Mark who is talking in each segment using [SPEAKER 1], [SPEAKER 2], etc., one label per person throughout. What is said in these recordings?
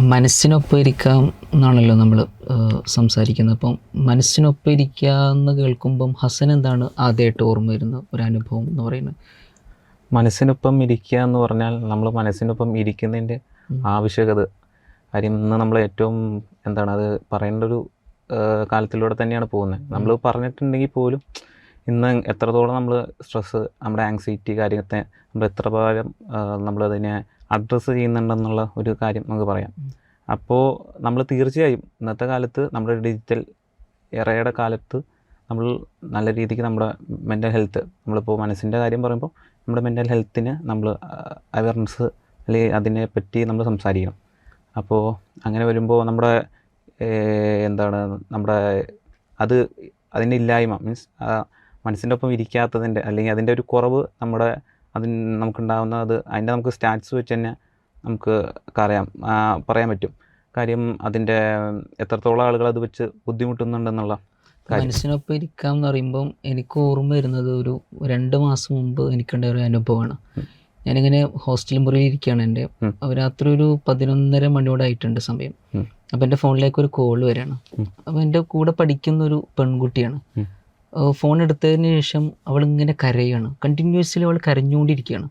[SPEAKER 1] മനസ്സിനൊപ്പം ഇരിക്കാം എന്നാണല്ലോ നമ്മൾ സംസാരിക്കുന്നത്. അപ്പം മനസ്സിനൊപ്പം ഇരിക്കുക എന്ന് കേൾക്കുമ്പം ഹസൻ എന്താണ് ആദ്യമായിട്ട് ഓർമ്മ വരുന്ന ഒരു അനുഭവം എന്ന് പറയുന്നത്?
[SPEAKER 2] മനസ്സിനൊപ്പം ഇരിക്കുക എന്ന് പറഞ്ഞാൽ നമ്മൾ മനസ്സിനൊപ്പം
[SPEAKER 1] ഇരിക്കുന്നതിന്റെ
[SPEAKER 2] ആവശ്യകത. കാര്യം ഇന്ന് നമ്മൾ ഏറ്റവും എന്താണ് അത് പറയേണ്ട ഒരു കാലത്തിലൂടെ തന്നെയാണ് പോകുന്നത്. നമ്മൾ പറഞ്ഞിട്ടുണ്ടെങ്കിൽ പോലും ഇന്ന് എത്രത്തോളം നമ്മൾ സ്ട്രെസ്സ് നമ്മുടെ ആങ്സൈറ്റി കാര്യത്തെ നമ്മൾ എത്ര പ്രകാരം നമ്മളതിനെ അഡ്രസ്സ് ചെയ്യുന്നുണ്ടെന്നുള്ള ഒരു കാര്യം നമുക്ക് പറയാം. അപ്പോൾ നമ്മൾ തീർച്ചയായും ഇന്നത്തെ കാലത്ത് നമ്മുടെ ഡിജിറ്റൽ എറയുടെ കാലത്ത് നമ്മൾ നല്ല രീതിക്ക് നമ്മുടെ മെന്റൽ ഹെൽത്ത് നമ്മളിപ്പോൾ മനസ്സിന്റെ കാര്യം പറയുമ്പോൾ നമ്മുടെ മെന്റൽ ഹെൽത്തിന് നമ്മൾ അവയർനെസ് അല്ലെങ്കിൽ അതിനെ പറ്റി നമ്മൾ സംസാരിക്കണം അപ്പോൾ അങ്ങനെ വരുമ്പോൾ നമ്മുടെ എന്താണ് നമ്മുടെ അത് അതിന്റെ ഇല്ലായ്മ മീൻസ് മനസ്സിന്റെ ഒപ്പം ഇരിക്കാത്തതിന്റെ അല്ലെങ്കിൽ അതിന്റെ ഒരു കുറവ് നമ്മുടെ അതിന് നമുക്കുണ്ടാകുന്ന അത് അതിന്റെ നമുക്ക് സ്റ്റാറ്റ്സ് വെച്ച് തന്നെ നമുക്ക് അറിയാം പറയാൻ പറ്റും. കാര്യം അതിന്റെ എത്രത്തോളം ആളുകൾ അത് വെച്ച് ബുദ്ധിമുട്ടുന്നുണ്ടെന്നുള്ള
[SPEAKER 1] മനസ്സിനൊപ്പം ഇരിക്കാം എന്ന് പറയുമ്പം എനിക്ക് ഓർമ്മ വരുന്നത് ഒരു രണ്ട് മാസം മുമ്പ് എനിക്കുണ്ടായ ഒരു അനുഭവമാണ്. ഞാനിങ്ങനെ ഹോസ്റ്റൽ മുറിയിൽ ഇരിക്കുകയാണ് എന്റെ. രാത്രി ഒരു പതിനൊന്നര മണിയോടെ ആയിട്ടുണ്ട് സമയം. അപ്പം എന്റെ ഫോണിലേക്ക് ഒരു കോൾ വരികയാണ് അപ്പം എന്റെ കൂടെ പഠിക്കുന്ന ഒരു പെൺകുട്ടിയാണ്. ഫോൺ എടുത്തതിന് ശേഷം അവൾ ഇങ്ങനെ കരയാണ്. കണ്ടിന്യൂസ്ലി അവൾ കരഞ്ഞുകൊണ്ടിരിക്കുകയാണ്.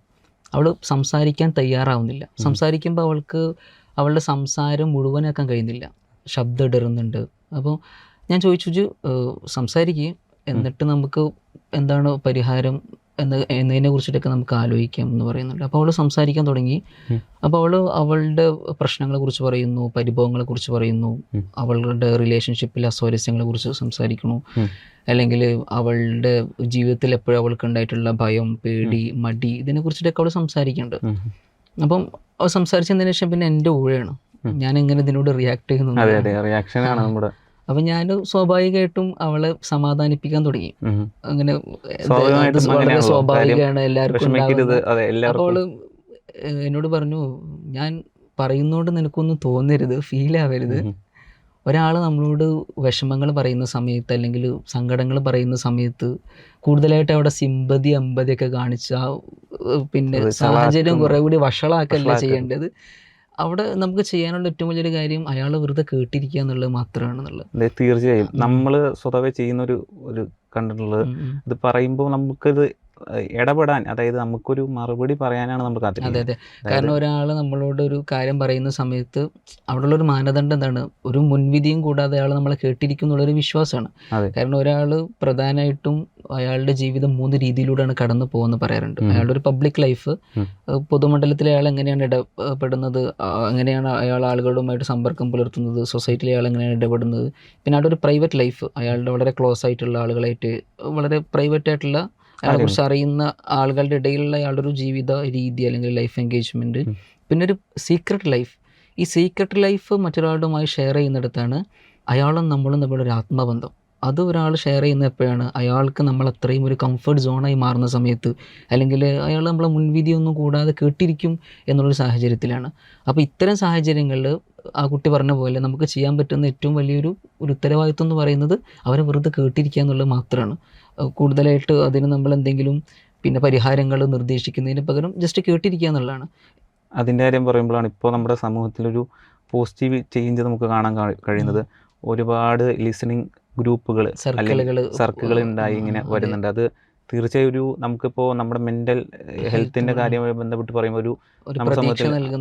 [SPEAKER 1] അവൾ സംസാരിക്കാൻ തയ്യാറാവുന്നില്ല. സംസാരിക്കുമ്പോൾ അവൾക്ക് അവളുടെ സംസാരം മുഴുവനാക്കാൻ കഴിയുന്നില്ല. ശബ്ദം ഇടറുന്നുണ്ട്. അപ്പോൾ ഞാൻ ചോദിച്ചു സംസാരിക്കുകയും സംസാരിക്കുക എന്നിട്ട് നമുക്ക് എന്താണ് പരിഹാരം? എന്ന എന്നതിനെ കുറിച്ചിട്ടൊക്കെ നമുക്ക് ആലോചിക്കാം എന്ന് പറയുന്നുണ്ട്. അപ്പോൾ അവൾ സംസാരിക്കാൻ തുടങ്ങി. അപ്പോൾ അവൾ അവളുടെ പ്രശ്നങ്ങളെ കുറിച്ച് പറയുന്നു പരിഭവങ്ങളെ കുറിച്ച് പറയുന്നു അവളുടെ റിലേഷൻഷിപ്പിൽ അസ്വാരസ്യങ്ങളെ കുറിച്ച് സംസാരിക്കണു അല്ലെങ്കിൽ അവളുടെ ജീവിതത്തിൽ എപ്പോഴും അവൾക്ക് ഉണ്ടായിട്ടുള്ള ഭയം പേടി മടി ഇതിനെ കുറിച്ചിട്ടൊക്കെ അവൾ സംസാരിക്കുന്നുണ്ട്. അപ്പം സംസാരിച്ചതിന് ശേഷം പിന്നെ എന്റെ ഊഴയാണ്. ഞാൻ എങ്ങനെ ഇതിനോട് റിയാക്ട് ചെയ്യുന്നു?
[SPEAKER 2] റിയാക്ഷനാണ് നമ്മുടെ
[SPEAKER 1] അപ്പം ഞാൻ സ്വാഭാവികമായിട്ടും അവളെ സമാധാനിപ്പിക്കാൻ തുടങ്ങി. അങ്ങനെ വളരെ സ്വാഭാവികമാണ് എല്ലാവർക്കും അവൾ എന്നോട് പറഞ്ഞു ഞാൻ പറയുന്നോണ്ട് നിനക്കൊന്നും തോന്നരുത് ഫീൽ ആവരുത്. ഒരാൾ നമ്മളോട് വിഷമങ്ങൾ പറയുന്ന സമയത്ത് അല്ലെങ്കിൽ സങ്കടങ്ങൾ പറയുന്ന സമയത്ത് കൂടുതലായിട്ട് അവിടെ സിമ്പതി അമ്പതി ഒക്കെ കാണിച്ച് പിന്നെ സാഹചര്യം. കുറെ കൂടി വഷളാക്കല്ല. ചെയ്യേണ്ടത്? അവിടെ നമുക്ക് ചെയ്യാനുള്ള ഏറ്റവും വലിയൊരു കാര്യം അയാൾ വെറുതെ കേട്ടിരിക്കുക എന്നുള്ളത് മാത്രമാണെന്നുള്ളത്.
[SPEAKER 2] അതെ തീർച്ചയായും. നമ്മൾ സ്വതവേ ചെയ്യുന്ന ഒരു ഒരു കണ്ടിട്ടുള്ളത്. ഇത് പറയുമ്പോൾ നമുക്കത് ഇടപെടാൻ അതായത് നമുക്കൊരു മറുപടി പറയാനാണ് നമ്മൾ
[SPEAKER 1] അതെ
[SPEAKER 2] കാത്തിരിക്കുന്നത്
[SPEAKER 1] അതെ കാരണം ഒരാൾ നമ്മളോട് ഒരു കാര്യം പറയുന്ന സമയത്ത് അവിടെയുള്ള ഒരു മാനദണ്ഡം എന്താണ്? ഒരു മുൻവിധിയും കൂടാതെ അയാൾ നമ്മളെ കേട്ടിരിക്കും എന്നുള്ളൊരു വിശ്വാസമാണ് കാരണം ഒരാൾ പ്രധാനമായിട്ടും അയാളുടെ ജീവിതം മൂന്ന് രീതിയിലൂടെയാണ് കടന്നു പോകുന്നത് പറയാറുണ്ട്. അയാളുടെ ഒരു പബ്ലിക് ലൈഫ്. പൊതുമണ്ഡലത്തിൽ അയാൾ എങ്ങനെയാണ് ഇടപെടുന്നത്? എങ്ങനെയാണ് അയാൾ ആളുകളുമായിട്ട് സമ്പർക്കം പുലർത്തുന്നത്? സൊസൈറ്റിയിൽ അയാൾ എങ്ങനെയാണ് ഇടപെടുന്നത്? പിന്നെ അയാളുടെ ഒരു പ്രൈവറ്റ് ലൈഫ് അയാളുടെ വളരെ ക്ലോസ് ആയിട്ടുള്ള ആളുകളായിട്ട് വളരെ പ്രൈവറ്റ് ആയിട്ടുള്ള അയാളെ കുറിച്ച് അറിയുന്ന ആളുകളുടെ ഇടയിലുള്ള അയാളുടെ ഒരു ജീവിത രീതി അല്ലെങ്കിൽ ലൈഫ്
[SPEAKER 2] എൻഗേജ്മെന്റ്
[SPEAKER 1] പിന്നെ ഒരു സീക്രട്ട് ലൈഫ് ഈ സീക്രട്ട് ലൈഫ് മറ്റൊരാളുമായി ഷെയർ ചെയ്യുന്നിടത്താണ് അയാളും നമ്മളും തമ്മിലൊരു ഒരു ആത്മബന്ധം. അത് ഒരാൾ ഷെയർ ചെയ്യുന്ന എപ്പോഴാണ്? അയാൾക്ക് നമ്മൾ അത്രയും ഒരു കംഫർട്ട് സോണായി മാറുന്ന സമയത്ത് അല്ലെങ്കിൽ അയാൾ നമ്മളെ മുൻവിധിയൊന്നും കൂടാതെ കേട്ടിരിക്കും എന്നുള്ളൊരു സാഹചര്യത്തിലാണ്. അപ്പോൾ ഇത്തരം സാഹചര്യങ്ങളിൽ ആ കുട്ടി പറഞ്ഞ പോലെ നമുക്ക് ചെയ്യാൻ പറ്റുന്ന ഏറ്റവും വലിയൊരു ഒരു ഉത്തരവാദിത്വം എന്ന് പറയുന്നത് അവരെ വെറുതെ കേട്ടിരിക്കുക എന്നുള്ളത് മാത്രമാണ് കൂടുതലായിട്ട് അതിന് നമ്മൾ എന്തെങ്കിലും പിന്നെ പരിഹാരങ്ങൾ നിർദ്ദേശിക്കുന്നതിന് പകരം ജസ്റ്റ് കേട്ടിരിക്കുക എന്നുള്ളതാണ്.
[SPEAKER 2] അതിന്റെ കാര്യം പറയുമ്പോഴാണ് ഇപ്പോൾ നമ്മുടെ സമൂഹത്തിലൊരു പോസിറ്റീവ് ചേഞ്ച് നമുക്ക് കാണാൻ കഴിയുന്നത്. ഒരുപാട് ലിസണിങ് ഗ്രൂപ്പുകൾ
[SPEAKER 1] സർക്കിളുകൾ
[SPEAKER 2] സർക്കിളുകൾ ഉണ്ടായി ഇങ്ങനെ വരുന്നുണ്ട് അത് തീർച്ചയായും ഒരു നമുക്കിപ്പോൾ നമ്മുടെ മെന്റൽ ഹെൽത്തിന്റെ
[SPEAKER 1] കാര്യമായി
[SPEAKER 2] കാര്യവുമായി ബന്ധപ്പെട്ട് പറയുമ്പോൾ ഒരു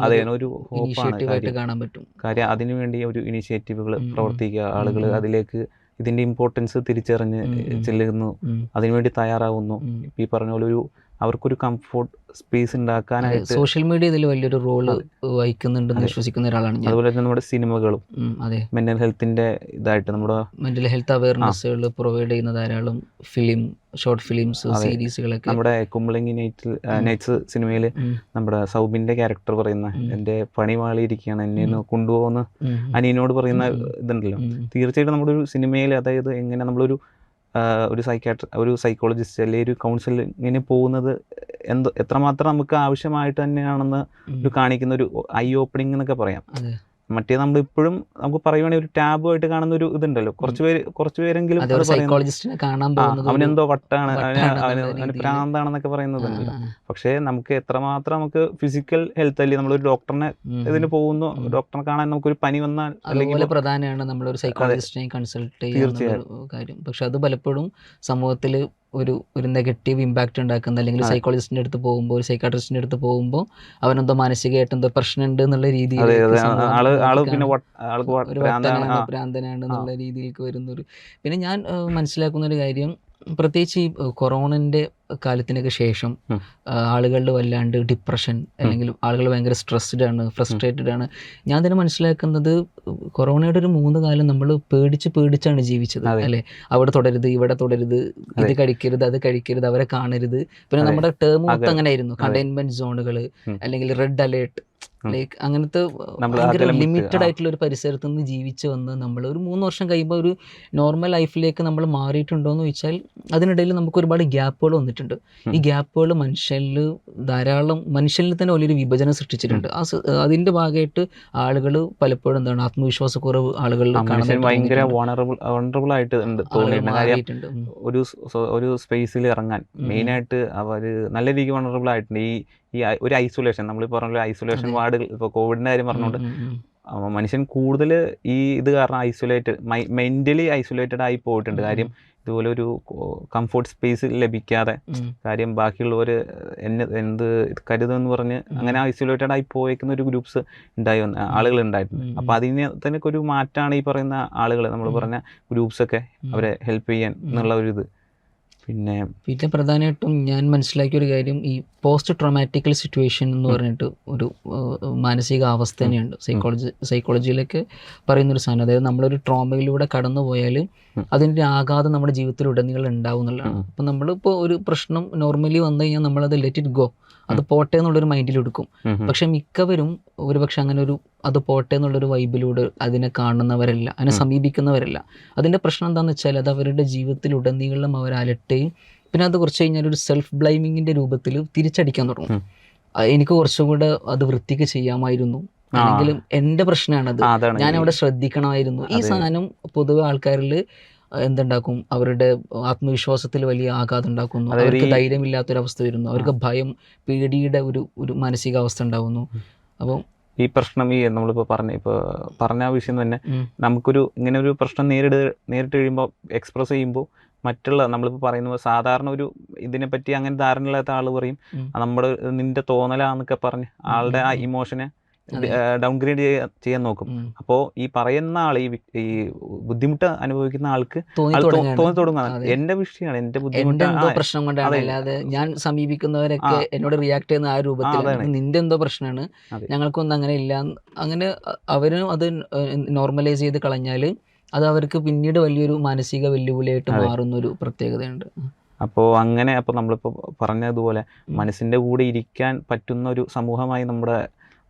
[SPEAKER 2] അതെ ഒരു ഹോപ്പാണ് കാര്യം
[SPEAKER 1] കാണാൻ പറ്റും
[SPEAKER 2] കാര്യം അതിനുവേണ്ടി ഒരു ഇനിഷ്യേറ്റീവുകൾ. പ്രവർത്തിക്കുക ആളുകൾ അതിലേക്ക് ഇതിന്റെ ഇമ്പോർട്ടൻസ് തിരിച്ചറിഞ്ഞ്. ചെല്ലുന്നു അതിനുവേണ്ടി തയ്യാറാവുന്നു. ഈ പറഞ്ഞ പോലെ ഒരു അവർക്കൊരു കംഫോർട്ട് സ്പേസ് ഉണ്ടാക്കാനായിട്ട്
[SPEAKER 1] സോഷ്യൽ മീഡിയ ഇതിൽ വലിയൊരു റോൾ വഹിക്കുന്നുണ്ടെന്ന്. വിശ്വസിക്കുന്ന ഒരാളാണ് ഞാൻ.
[SPEAKER 2] അതുപോലെ തന്നെ നമ്മുടെ സിനിമകളും
[SPEAKER 1] അതെ.
[SPEAKER 2] മെന്റൽ ഹെൽത്തിന്റെ ഇതായിട്ട് നമ്മുടെ
[SPEAKER 1] മെന്റൽ ഹെൽത്ത് അവയർനെസ്സുകൾ പ്രൊവൈഡ് ചെയ്യുന്ന ധാരാളം ഫിലിം ഷോർട്ട് ഫിലിംസ് സീരീസുകളൊക്കെ
[SPEAKER 2] നമ്മുടെ കുമ്പളങ്ങി നൈറ്റിൽ നൈറ്റ്സ് സിനിമയിൽ നമ്മുടെ സൗബിന്റെ ക്യാരക്ടർ പറയുന്ന
[SPEAKER 1] എന്റെ
[SPEAKER 2] എന്റെ പണി മാളിയിരിക്കുകയാണ് എന്നെ ഒന്ന് കൊണ്ടുപോകുന്ന അനിയനോട് പറയുന്ന. ഇതുണ്ടല്ലോ. തീർച്ചയായിട്ടും നമ്മുടെ ഒരു സിനിമയിൽ അതായത് എങ്ങനെ നമ്മളൊരു ഒരു സൈക്കാട്രി ഒരു സൈക്കോളജിസ്റ്റ് അല്ലെങ്കിൽ ഒരു കൗൺസിലിങ്ങിന് പോകുന്നത് എന്ത് എത്രമാത്രം നമുക്ക് ആവശ്യമായിട്ട് തന്നെയാണെന്ന്. ഒരു കാണിക്കുന്ന ഒരു ഐ ഓപ്പണിംഗ് എന്നൊക്കെ പറയാം മറ്റേ നമ്മൾ ഇപ്പോഴും നമുക്ക് പറയുവാണെങ്കിൽ ഒരു ടാബുമായിട്ട് കാണുന്ന ഒരു ഇതുണ്ടല്ലോ കുറച്ച് പേര് കുറച്ച് പേരെങ്കിലും അവനെന്തോ വട്ടാണ് അവന്. പ്രാന്താണെന്നൊക്കെ പറയുന്നതുണ്ടല്ലോ.
[SPEAKER 1] ആ,
[SPEAKER 2] പക്ഷേ നമുക്ക് എത്രമാത്രം നമുക്ക് ഫിസിക്കൽ ഹെൽത്ത് അല്ലെങ്കിൽ നമ്മളൊരു ഡോക്ടറിനെ ഇതിന് പോകുന്നു. ഡോക്ടറെ കാണാൻ നമുക്കൊരു പനി വന്നാൽ അല്ലെങ്കിൽ
[SPEAKER 1] പ്രധാനമാണ് നമ്മളൊരു സൈക്കോളജിസ്റ്റിനെ കൺസൾട്ട്
[SPEAKER 2] തീർച്ചയായും.
[SPEAKER 1] കാര്യം. പക്ഷെ അത് പലപ്പോഴും സമൂഹത്തിൽ ഒരു ഒരു നെഗറ്റീവ് ഇമ്പാക്റ്റ് ഉണ്ടാക്കുന്ന അല്ലെങ്കിൽ സൈക്കോളജിസ്റ്റിന്റെ അടുത്ത് പോകുമ്പോൾ ഒരു സൈക്കാട്രിസ്റ്റിന്റെ അടുത്ത് പോകുമ്പോൾ അവനെന്തോ മാനസികമായിട്ട് എന്തോ പ്രശ്നമുണ്ട് എന്നുള്ള രീതിയിൽ ഒരു ഭ്രാന്തനാണ് എന്നുള്ള രീതിയിലേക്ക് വരുന്നൊരു പിന്നെ ഞാൻ മനസ്സിലാക്കുന്ന ഒരു കാര്യം പ്രത്യേകിച്ച് ഈ കൊറോണന്റെ കാലത്തിനൊക്കെ ശേഷം. ആളുകളിൽ വല്ലാണ്ട് ഡിപ്രഷൻ അല്ലെങ്കിൽ ആളുകൾ ഭയങ്കര സ്ട്രെസ്ഡ് ആണ് ഫ്രസ്ട്രേറ്റഡ് ആണ്. ഞാൻ തന്നെ മനസ്സിലാക്കുന്നത് കൊറോണയുടെ ഒരു മൂന്ന് കാലം നമ്മൾ പേടിച്ച് പേടിച്ചാണ് ജീവിച്ചത് അല്ലേ? അവിടെ തുടരുത് ഇവിടെ തുടരുത് ഇത് കഴിക്കരുത് അത് കഴിക്കരുത് അവരെ കാണരുത്. പിന്നെ നമ്മുടെ ടേം മൊത്തം അങ്ങനെ ആയിരുന്നു കണ്ടെയ്ൻമെന്റ് സോണുകൾ അല്ലെങ്കിൽ റെഡ് അലേർട്ട്. ലൈക്ക് അങ്ങനത്തെ ഭയങ്കര ലിമിറ്റഡ് ആയിട്ടുള്ള ഒരു പരിസരത്ത് നിന്ന് ജീവിച്ച് വന്ന് നമ്മൾ ഒരു മൂന്ന് വർഷം കഴിയുമ്പോൾ ഒരു നോർമൽ ലൈഫിലേക്ക് നമ്മൾ മാറിയിട്ടുണ്ടോ എന്ന് ചോദിച്ചാൽ അതിനിടയിൽ നമുക്ക് ഒരുപാട് ഗ്യാപ്പുകൾ വന്നിട്ടുണ്ട്. ഈ ഗ്യാപ്പുകൾ മനുഷ്യനിൽ ധാരാളം മനുഷ്യനിൽ തന്നെ വലിയൊരു വിഭജനം സൃഷ്ടിച്ചിട്ടുണ്ട്. ആ അതിന്റെ ഭാഗമായിട്ട് ആളുകൾ പലപ്പോഴും എന്താണ് ആത്മവിശ്വാസക്കുറവ് ആളുകൾ
[SPEAKER 2] ആ മനുഷ്യൻ ഭയങ്കര വോണറബിൾ വോണറബിൾ ആയിട്ട് ഉണ്ട് തോന്നിയിട്ടുണ്ട്. ഒരു ഒരു സ്പേസിൽ ഇറങ്ങാൻ. മെയിനായിട്ട് അവർ നല്ല രീതിക്ക് വണറബിൾ ആയിട്ടുണ്ട്. ഈ ഈ ഒരു ഐസൊലേഷൻ. നമ്മൾ പറഞ്ഞ ഐസൊലേഷൻ
[SPEAKER 1] വാർഡ്
[SPEAKER 2] വാർഡുകൾ ഇപ്പോൾ കോവിഡിന്റെ കാര്യം പറഞ്ഞുകൊണ്ട് മനുഷ്യൻ കൂടുതൽ ഈ ഇത് കാരണം ഐസൊലേറ്റ് മെന്റലി ഐസൊലേറ്റഡ് ആയി പോയിട്ടുണ്ട്. കാര്യം ഇതുപോലെ ഒരു കംഫോർട്ട് സ്പേസ് ലഭിക്കാതെ കാര്യം ബാക്കിയുള്ളവർ എന്നെ എന്ത് കരുതെന്ന് പറഞ്ഞ് അങ്ങനെ ഐസൊലേറ്റഡ് ആയി പോയേക്കുന്ന ഒരു ഗ്രൂപ്പ്സ് ഉണ്ടായി വന്ന ആളുകൾ ഉണ്ടായിട്ടുണ്ട്.
[SPEAKER 1] അപ്പം
[SPEAKER 2] അപ്പോൾ അതിന് തന്നെ ഒരു മാറ്റാണ് ഈ പറയുന്ന ആളുകൾ നമ്മൾ പറഞ്ഞ ഗ്രൂപ്പ്സൊക്കെ. അവരെ ഹെൽപ്പ് ചെയ്യാൻ എന്നുള്ള ഒരു ഇത്. പിന്നെ
[SPEAKER 1] പിന്നെ പ്രധാനമായിട്ടും ഞാൻ മനസ്സിലാക്കിയ ഒരു കാര്യം ഈ പോസ്റ്റ് ട്രോമാറ്റിക്കൽ സിറ്റുവേഷൻ എന്ന് പറഞ്ഞിട്ട് ഒരു മാനസികാവസ്ഥ മാനസിക അവസ്ഥ തന്നെയുണ്ട്. സൈക്കോളജി സൈക്കോളജിയിലൊക്കെ പറയുന്നൊരു സാധനം. അതായത് നമ്മളൊരു ട്രോമയിലൂടെ കടന്നു പോയാൽ. അതിന്റെ ആഘാതം നമ്മുടെ ജീവിതത്തിൽ ഉടനീളം ഉണ്ടാവും എന്നുള്ളതാണ്. അപ്പം നമ്മളിപ്പോൾ ഒരു പ്രശ്നം നോർമലി വന്നു കഴിഞ്ഞാൽ നമ്മളത് ലെറ്റ് ഇറ്റ് ഗോ അത് പോട്ടെ എന്നുള്ളൊരു മൈൻഡിൽ എടുക്കും
[SPEAKER 2] ഉം. ഉം.
[SPEAKER 1] പക്ഷെ മിക്കവരും ഒരുപക്ഷെ അങ്ങനെ ഒരു അത് പോട്ടെ എന്നുള്ളൊരു വൈബിലൂടെ അതിനെ കാണുന്നവരല്ല അതിനെ സമീപിക്കുന്നവരല്ല. അതിന്റെ പ്രശ്നം എന്താണെന്ന് വെച്ചാൽ അത് അവരുടെ ജീവിതത്തിൽ ഉടനീളം അവർ അലട്ടുകയും പിന്നെ അത് കുറച്ച് കഴിഞ്ഞാൽ ഒരു സെൽഫ് ബ്ലൈമിങ്ങിന്റെ രൂപത്തിൽ തിരിച്ചടിക്കാൻ തുടങ്ങും. എനിക്ക് കുറച്ചും കൂടെ അത് വൃത്തിക്ക് ചെയ്യാമായിരുന്നു.
[SPEAKER 2] ആ.
[SPEAKER 1] അല്ലെങ്കിലും എന്റെ പ്രശ്നമാണത്. ഞാൻ അവിടെ ശ്രദ്ധിക്കണമായിരുന്നു. ഈ. സാധനം പൊതുവെ ആൾക്കാരിൽ എന്തുണ്ടാക്കും? അവരുടെ ആത്മവിശ്വാസത്തിൽ വലിയ ആഘാതം ഉണ്ടാക്കുന്നു. അവർക്ക് ധൈര്യമില്ലാത്തൊരവസ്ഥ വരുന്നു. അവർക്ക് ഭയം പേടിയുടെ ഒരു ഒരു മാനസികാവസ്ഥ ഉണ്ടാകുന്നു അപ്പം
[SPEAKER 2] ഈ പ്രശ്നം ഈ നമ്മളിപ്പോൾ പറഞ്ഞ ഇപ്പോൾ പറഞ്ഞ ആ വിഷയം തന്നെ നമുക്കൊരു ഇങ്ങനെ ഒരു പ്രശ്നം നേരിട് നേരിട്ട് കഴിയുമ്പോൾ എക്സ്പ്രസ് ചെയ്യുമ്പോൾ മറ്റുള്ള നമ്മളിപ്പോൾ പറയുന്ന സാധാരണ ഒരു ഇതിനെപ്പറ്റി അങ്ങനെ ധാരണയില്ലാത്ത ആൾ പറയും. നമ്മുടെ നിന്റെ തോന്നലാന്നൊക്കെ പറഞ്ഞ് ആളുടെ ആ. ഇമോഷനെ. ഡൗൺഗ്രേഡ് ചെയ്യാൻ നോക്കും.
[SPEAKER 1] അപ്പോ
[SPEAKER 2] അപ്പോൾ ഈ പറയുന്ന ആൾ ഈ ബുദ്ധിമുട്ട് അനുഭവിക്കുന്ന ആൾക്ക്
[SPEAKER 1] തോന്നി
[SPEAKER 2] തുടങ്ങാൻ
[SPEAKER 1] തുടങ്ങുകയാണ്.
[SPEAKER 2] എന്റെ വിഷയമാണ് എന്റെ ബുദ്ധിമുട്ട്
[SPEAKER 1] പ്രശ്നം കൊണ്ടാണ്. അല്ലാതെ ഞാൻ സമീപിക്കുന്നവരൊക്കെ എന്നോട് റിയാക്ട് ചെയ്യുന്ന ആ
[SPEAKER 2] രൂപത്തിൽ.
[SPEAKER 1] നിന്റെ എന്തോ പ്രശ്നമാണ്. ഞങ്ങൾക്കൊന്നും അങ്ങനെ ഇല്ല. അങ്ങനെ അവരും അത് നോർമലൈസ് ചെയ്ത് കളഞ്ഞാൽ അത് അവർക്ക് പിന്നീട് വലിയൊരു മാനസിക വെല്ലുവിളിയായിട്ട് മാറുന്ന ഒരു പ്രത്യേകതയുണ്ട്.
[SPEAKER 2] അപ്പോൾ അങ്ങനെ അപ്പോൾ നമ്മളിപ്പോൾ പറഞ്ഞതുപോലെ. മനസ്സിന്റെ കൂടെ ഇരിക്കാൻ പറ്റുന്ന ഒരു സമൂഹമായി നമ്മുടെ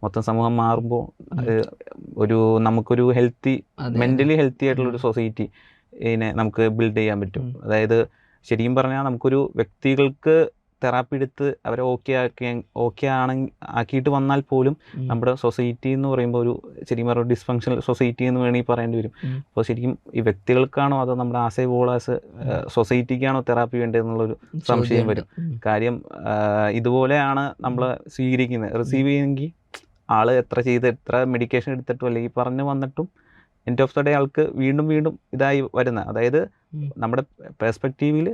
[SPEAKER 2] മൊത്തം സമൂഹം മാറുമ്പോൾ. ഒരു നമുക്കൊരു ഹെൽത്തി മെന്റലി ഹെൽത്തി ആയിട്ടുള്ള ഒരു. സൊസൈറ്റി ഇതിനെ നമുക്ക് ബിൽഡ് ചെയ്യാൻ പറ്റും. അതായത് ശരിക്കും പറഞ്ഞാൽ നമുക്കൊരു വ്യക്തികൾക്ക് തെറാപ്പി എടുത്ത് അവരെ ഓക്കെ ആക്കി ഓക്കെ ആണെങ്കിൽ ആക്കിയിട്ട് വന്നാൽ പോലും. നമ്മുടെ സൊസൈറ്റി എന്ന് പറയുമ്പോൾ ഒരു ശരിക്കും പറഞ്ഞ ഡിസ്ഫങ്ഷണൽ സൊസൈറ്റി എന്ന് വേണമെങ്കിൽ പറയേണ്ടി വരും. അപ്പോൾ ശരിക്കും ഈ വ്യക്തികൾക്കാണോ അതോ നമ്മുടെ ആശയ ബോളാസ് സൊസൈറ്റിക്കാണോ തെറാപ്പി വേണ്ടതെന്നുള്ളൊരു സംശയം വരും. കാര്യം ഇതുപോലെയാണ് നമ്മൾ സ്വീകരിക്കുന്നത് റിസീവ് ചെയ്യുമെങ്കിൽ ആൾ എത്ര ചെയ്ത് എത്ര മെഡിക്കേഷൻ എടുത്തിട്ടും അല്ലെങ്കിൽ പറഞ്ഞു വന്നിട്ടും എൻഡ് ഓഫ് ദ ഡേ ആൾക്ക് വീണ്ടും വീണ്ടും ഇതായി വരുന്ന അതായത് നമ്മുടെ പെർസ്പെക്റ്റീവിൽ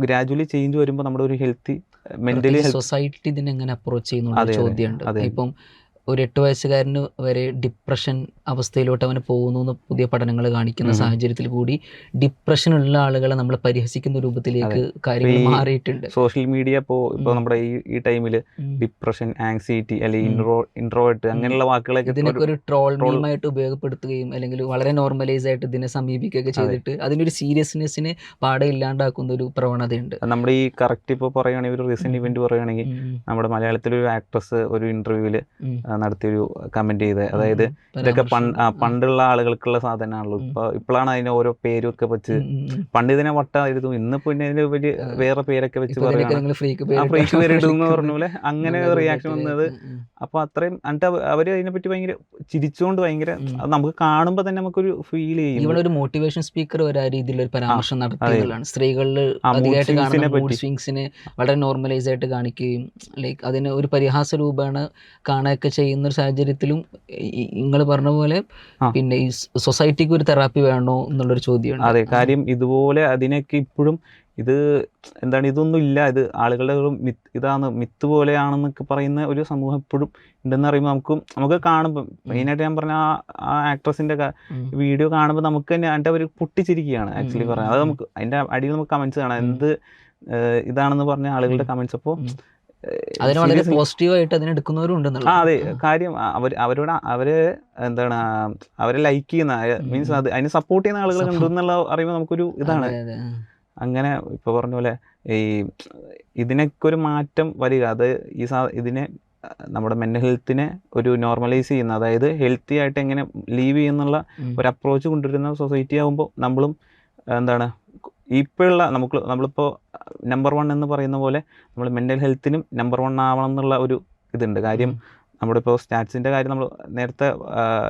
[SPEAKER 2] ഗ്രാജുവലി ചേഞ്ച് വരുമ്പോൾ നമ്മുടെ ഒരു ഹെൽത്തി മെന്റലി
[SPEAKER 1] സൊസൈറ്റി ഇതിനെങ്ങനെ അപ്രോച്ച് ചെയ്യുന്നു. ചോദ്യമുണ്ട്
[SPEAKER 2] അതെ.
[SPEAKER 1] ഇപ്പം ഒരു എട്ട് വയസ്സുകാരന് വരെ ഡിപ്രഷൻ അവസ്ഥയിലോട്ട് അവന് പോകുന്നു എന്ന് പുതിയ പഠനങ്ങൾ കാണിക്കുന്ന സാഹചര്യത്തിൽ കൂടി ഡിപ്രഷൻ ഉള്ള ആളുകളെ നമ്മൾ പരിഹസിക്കുന്ന രൂപത്തിലേക്ക് കാര്യങ്ങൾ മാറിയിട്ടുണ്ട്.
[SPEAKER 2] സോഷ്യൽ മീഡിയ ഇപ്പോൾ ഇപ്പോൾ നമ്മുടെ ഈ ഈ ടൈമിൽ ഡിപ്രഷൻ ആങ്സൈറ്റി അല്ലെങ്കിൽ. ഇൻട്രോ ഇൻട്രോവേർട്ട് അങ്ങനെയുള്ള വാക്കുകളൊക്കെ
[SPEAKER 1] ഇതിനൊക്കെ
[SPEAKER 2] ഒരു-
[SPEAKER 1] ട്രോൾ മീമായിട്ട് ഉപയോഗപ്പെടുത്തുകയും അല്ലെങ്കിൽ വളരെ നോർമലൈസ് ആയിട്ട് ഇതിനെ സമീപിക്കുകയൊക്കെ ചെയ്തിട്ട് അതിനൊരു സീരിയസ്നെസ്സിനെ പാടെ ഇല്ലാണ്ടാക്കുന്ന ഒരു പ്രവണതയുണ്ട്.
[SPEAKER 2] നമ്മുടെ ഈ കറക്റ്റ് ഇപ്പോൾ പറയുകയാണെങ്കിൽ ഒരു റീസെന്റ്. ഇവന്റ് പറയുകയാണെങ്കിൽ നമ്മുടെ മലയാളത്തിലെ ഒരു ആക്ട്രസ് ഒരു ഇന്റർവ്യൂവിൽ
[SPEAKER 1] ഉം,
[SPEAKER 2] നടത്തിയൊരു കമന്റ് ചെയ്ത്. അതായത് ഇതൊക്കെ പണ്ട് പണ്ടുള്ള ആളുകൾക്കുള്ള സാധനമാണല്ലോ. ഇപ്പൊ ഇപ്പോഴാണ് അതിന് ഓരോ പേരും ഒക്കെ വെച്ച് പണ്ട് ഇതിനെ വട്ടായിരുന്നു ഇന്ന് പിന്നെ ഇതിന് വലിയ വേറെ പേരൊക്കെ വെച്ച് പറയുകയാണ് ഫ്രീക്ക് പറഞ്ഞ പോലെ അങ്ങനെ റിയാക്ഷൻ വന്നത്. അപ്പൊ അത്രയും എന്നിട്ട് അവർ അതിനെ അതിനെപ്പറ്റി ഭയങ്കര ചിരിച്ചുകൊണ്ട് ഭയങ്കര നമുക്ക് കാണുമ്പോ തന്നെ നമുക്കൊരു ഫീൽ ചെയ്യും
[SPEAKER 1] ഇവിടെ ഒരു മോട്ടിവേഷൻ സ്പീക്കർ വരെ ആ രീതിയിൽ ഒരു പരാമർശം നടത്തിയതാണ് സ്ത്രീകളിൽ അധികമായിട്ട് കാണുന്ന
[SPEAKER 2] പറ്റി.
[SPEAKER 1] സ്വിങ്സിനെ വളരെ നോർമലൈസ് ആയിട്ട് കാണിക്കുകയും ലൈക്ക് അതിന് ഒരു പരിഹാസ രൂപമാണ് കാണുകയൊക്കെ ചെയ്യുന്ന ഒരു സാഹചര്യത്തിലും നിങ്ങൾ പറഞ്ഞ പോലെ പിന്നെ ഈ സൊസൈറ്റിക്ക് ഒരു തെറാപ്പി വേണോ എന്നുള്ളൊരു ചോദ്യമാണ്
[SPEAKER 2] അതെ കാര്യം ഇതുപോലെ അതിനൊക്കെ ഇപ്പോഴും ഇത് എന്താണ് ഇതൊന്നും ഇല്ല. ഇത് ആളുകളുടെ ഒരു മിത്ത് ഇതാണ് മിത്ത് പോലെയാണെന്നൊക്കെ പറയുന്ന ഒരു സമൂഹം ഇപ്പോഴും ഉണ്ടെന്ന് പറയുമ്പോൾ നമുക്ക് നമുക്ക് കാണുമ്പോൾ മെയിനായിട്ട് ഞാൻ പറഞ്ഞ ആ ആക്ട്രസിന്റെ
[SPEAKER 1] ആക്ട്രസിന്റെ
[SPEAKER 2] വീഡിയോ കാണുമ്പോൾ നമുക്ക് തന്നെ അതിന്റെ അവർ പൊട്ടിച്ചിരിക്കുകയാണ് ആക്ച്വലി പറഞ്ഞത് അത് നമുക്ക് അതിന്റെ അടിയിൽ നമുക്ക് കമൻസ് കാണാം. എന്ത് ഇതാണെന്ന് പറഞ്ഞ ആളുകളുടെ കമൻസ് അപ്പോൾ.
[SPEAKER 1] അതിന് വളരെ പോസിറ്റീവായിട്ട് അതിനെ എടുക്കുന്നവരും
[SPEAKER 2] ആ അതെ. കാര്യം അവർ അവരോട് അവർ എന്താണ് അവരെ ലൈക്ക് ചെയ്യുന്ന മീൻസ് അത് അതിനെ സപ്പോർട്ട് ചെയ്യുന്ന ആളുകൾ
[SPEAKER 1] ഉണ്ടെന്നുള്ള
[SPEAKER 2] ഉണ്ട് എന്നുള്ള അറിയുമ്പോൾ നമുക്കൊരു ഇതാണ്. അങ്ങനെ ഇപ്പൊ പറഞ്ഞ പോലെ ഈ ഇതിനൊക്കെ ഒരു മാറ്റം വരിക. അത് ഈ സാ ഇതിനെ നമ്മുടെ മെന്റൽ ഹെൽത്തിനെ ഒരു നോർമലൈസ് ചെയ്യുന്ന അതായത് ഹെൽത്തി ആയിട്ട് എങ്ങനെ ലീവ് ചെയ്യുന്നുള്ള ഒരു അപ്രോച്ച് കൊണ്ടുവരുന്ന സൊസൈറ്റി ആകുമ്പോൾ നമ്മളും എന്താണ് ഇപ്പോഴുള്ള നമുക്ക് നമ്മളിപ്പോൾ നമ്പർ വൺ എന്ന് പറയുന്ന പോലെ നമ്മൾ മെന്റൽ ഹെൽത്തിനും നമ്പർ വൺ ആവണം എന്നുള്ള ഒരു ഇതുണ്ട്. കാര്യം നമ്മുടെ ഇപ്പോൾ സ്റ്റാറ്റ്സിന്റെ കാര്യം നമ്മൾ നേരത്തെ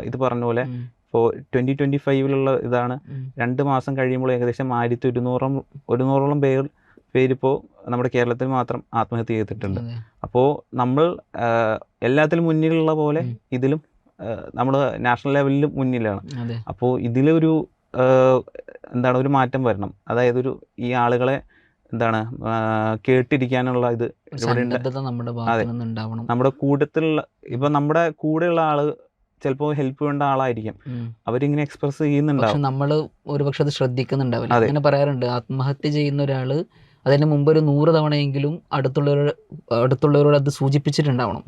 [SPEAKER 2] ഇത് പറഞ്ഞ പോലെ. ഇപ്പോൾ ട്വന്റി ട്വന്റി ഫൈവിലുള്ള ഇതാണ്. രണ്ട് മാസം കഴിയുമ്പോൾ ഏകദേശം ആയിരത്തി ഒരുന്നൂറോളം ഒരുന്നൂറോളം പേർ പേരിപ്പോൾ നമ്മുടെ കേരളത്തിൽ മാത്രം ആത്മഹത്യ ചെയ്തിട്ടുണ്ട്. അപ്പോൾ നമ്മൾ എല്ലാത്തിലും മുന്നിലുള്ള പോലെ ഇതിലും നമ്മൾ നാഷണൽ ലെവലിലും മുന്നിലാണ്. അപ്പോൾ ഇതിലൊരു എന്താണ് ഒരു മാറ്റം വരണം. അതായത് ഒരു ഈ ആളുകളെ എന്താണ് കേട്ടിരിക്കാനുള്ള ഇത്
[SPEAKER 1] നമ്മുടെ
[SPEAKER 2] കൂട്ടത്തിലുള്ള ഇപ്പൊ നമ്മുടെ കൂടെയുള്ള ആൾ ചിലപ്പോൾ ഹെൽപ്പ് വേണ്ട ആളായിരിക്കും. അവരിങ്ങനെ എക്സ്പ്രസ് ചെയ്യുന്നുണ്ടാവും.
[SPEAKER 1] നമ്മൾ ഒരുപക്ഷെ അത് ശ്രദ്ധിക്കുന്നുണ്ടാവില്ല. അങ്ങനെ പറയാറുണ്ട്. ആത്മഹത്യ ചെയ്യുന്ന ഒരാൾ അതിന് മുമ്പ് ഒരു നൂറ് തവണയെങ്കിലും അടുത്തുള്ളവരോട് അടുത്തുള്ളവരോട് അത് സൂചിപ്പിച്ചിട്ടുണ്ടാവണം.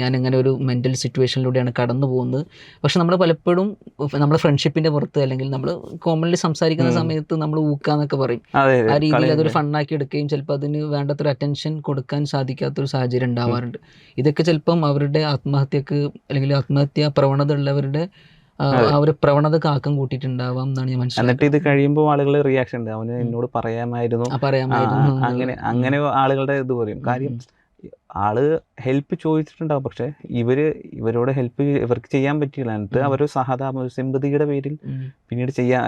[SPEAKER 1] ഞാൻ ഇങ്ങനെ ഒരു മെന്റൽ സിറ്റുവേഷനിലൂടെയാണ് കടന്നു പോകുന്നത്. പക്ഷെ നമ്മൾ പലപ്പോഴും നമ്മുടെ ഫ്രണ്ട്ഷിപ്പിന്റെ പുറത്ത് അല്ലെങ്കിൽ നമ്മൾ കോമൺലി സംസാരിക്കുന്ന സമയത്ത് നമ്മൾ ഊക്കാന്നൊക്കെ പറയും. ആ രീതിയിൽ അതൊരു ഫണ്ണാക്കി എടുക്കുകയും ചിലപ്പോൾ അതിന് വേണ്ടത്ര അറ്റൻഷൻ കൊടുക്കാൻ സാധിക്കാത്തൊരു സാഹചര്യം ഉണ്ടാവാറുണ്ട്. ഇതൊക്കെ ചിലപ്പം അവരുടെ ആത്മഹത്യക്ക് അല്ലെങ്കിൽ ആത്മഹത്യ പ്രവണത ഉള്ളവരുടെ ആ, ഒരു പ്രവണത കാക്കം കൂട്ടിയിട്ടുണ്ടാവാം എന്നാണ് ഞാൻ
[SPEAKER 2] എന്നിട്ട് ഇത് കഴിയുമ്പോൾ ആളുകൾ റിയാക്ഷൻ ഉണ്ട്. അവന് എന്നോട് പറയാമായിരുന്നു. അങ്ങനെ അങ്ങനെ ആളുകളുടെ ഇത് പറയും കാര്യം ആൾ ഹെൽപ്പ് ചോദിച്ചിട്ടുണ്ടാവും. പക്ഷെ ഇവർ ഇവരോട് ഹെൽപ്പ് ഇവർക്ക് ചെയ്യാൻ പറ്റിയില്ല. എന്നിട്ട്. അവർ സഹതാപ സിമ്പതിയുടെ പേരിൽ പിന്നീട് ചെയ്യാ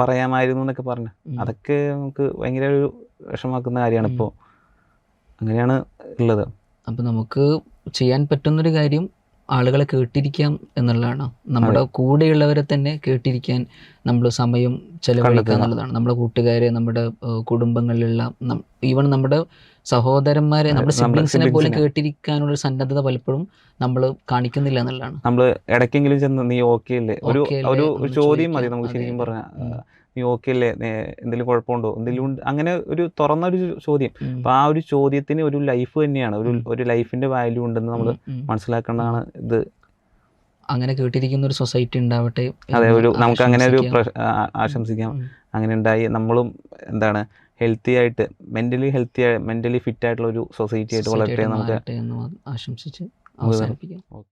[SPEAKER 2] പറയാമായിരുന്നു എന്നൊക്കെ പറഞ്ഞു. അതൊക്കെ നമുക്ക് ഭയങ്കര ഒരു വിഷമാക്കുന്ന കാര്യമാണ്
[SPEAKER 1] ഇപ്പോ.
[SPEAKER 2] ഇപ്പോൾ അങ്ങനെയാണ് ഉള്ളത്.
[SPEAKER 1] അപ്പൊ നമുക്ക് ചെയ്യാൻ പറ്റുന്നൊരു കാര്യം ആളുകളെ കേട്ടിരിക്കാം എന്നുള്ളതാണ്. നമ്മുടെ കൂടെയുള്ളവരെ തന്നെ കേട്ടിരിക്കാൻ നമ്മൾ സമയം ചെലവഴിക്കുക. എന്നുള്ളതാണ്. നമ്മുടെ കൂട്ടുകാരെ നമ്മുടെ കുടുംബങ്ങളിലുള്ള ഈവൺ നമ്മുടെ സഹോദരന്മാരെ നമ്മുടെ സിബ്ലിങ്സിനെ പോലും കേട്ടിരിക്കാനുള്ള സന്നദ്ധത പലപ്പോഴും നമ്മൾ കാണിക്കുന്നില്ല എന്നുള്ളതാണ്.
[SPEAKER 2] നമ്മൾ ഇടയ്ക്കെങ്കിലും ചെന്ന് നീ ഓക്കെ അല്ലേ? ഒരു ഒരു ചോദ്യം മതി. നമുക്ക് ശരിക്കും പറഞ്ഞാൽ. നീ ഓക്കെ അല്ലേ എന്തെങ്കിലും കുഴപ്പമുണ്ടോ? എന്തെങ്കിലും ഉണ്ട്? അങ്ങനെ ഒരു തുറന്ന ഒരു
[SPEAKER 1] ചോദ്യം.
[SPEAKER 2] അപ്പൊ ആ ഒരു ചോദ്യത്തിന് ഒരു ലൈഫ് തന്നെയാണ്. ഒരു ഒരു ലൈഫിന്റെ വാല്യൂ ഉണ്ടെന്ന് നമ്മൾ. മനസ്സിലാക്കേണ്ടതാണ് ഇത്.
[SPEAKER 1] അങ്ങനെ കേട്ടിരിക്കുന്ന ഒരു സൊസൈറ്റി ഉണ്ടാവട്ടെ
[SPEAKER 2] അതെ ഒരു നമുക്ക് അങ്ങനെ ഒരു
[SPEAKER 1] ആശംസിക്കാം.
[SPEAKER 2] അങ്ങനെ ഉണ്ടായി. നമ്മളും എന്താണ് ഹെൽത്തി ആയിട്ട് മെന്റലി ഹെൽത്തി മെന്റലി ഫിറ്റ് ആയിട്ടുള്ള ഒരു സൊസൈറ്റി ആയിട്ട് വളരട്ടെ നമുക്ക്
[SPEAKER 1] ആശംസിച്ച് അവസാനിപ്പിക്കാം.